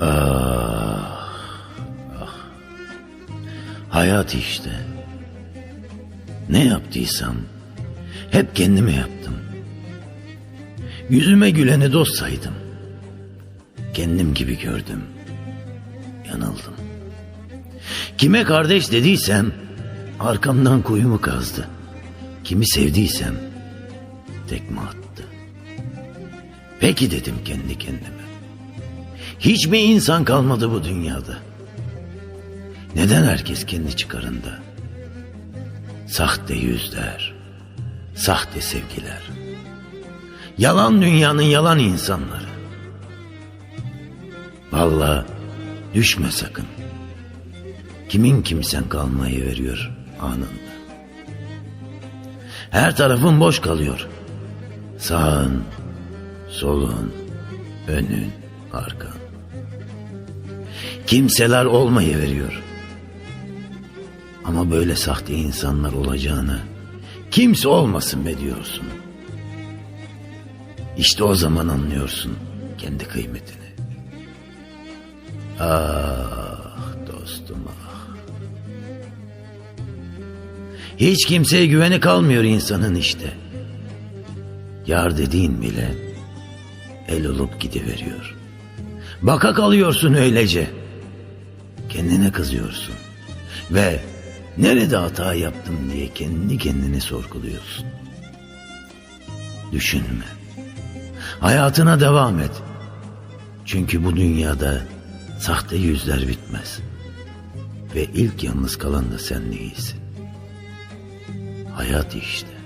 Ah, ah. Hayat işte. Ne yaptıysam hep kendime yaptım. Yüzüme güleni dost saydım. Kendim gibi gördüm. Yanıldım. Kime kardeş dediysem arkamdan kuyumu kazdı. Kimi sevdiysem tekme attı. Peki dedim kendi kendime. Hiç mi insan kalmadı bu dünyada? Neden herkes kendi çıkarında? Sahte yüzler, sahte sevgiler. Yalan dünyanın yalan insanları. Vallahi düşme sakın. Kimin kimsen kalmayı veriyor anında. Her tarafın boş kalıyor. Sağın, solun, önün, arkan. Kimseler olmayı veriyor. Ama böyle sahte insanlar olacağını kimse olmasın be diyorsun. İşte o zaman anlıyorsun kendi kıymetini. Ah dostum ah. Hiç kimseye güveni kalmıyor insanın işte. Yar dediğin bile el olup gidiveriyor. Baka kalıyorsun öylece. Kendine kızıyorsun. Ve nerede hata yaptım diye kendi kendini sorguluyorsun. Düşünme. Hayatına devam et. Çünkü bu dünyada sahte yüzler bitmez. Ve ilk yalnız kalan da sen değilsin. Hayat işte.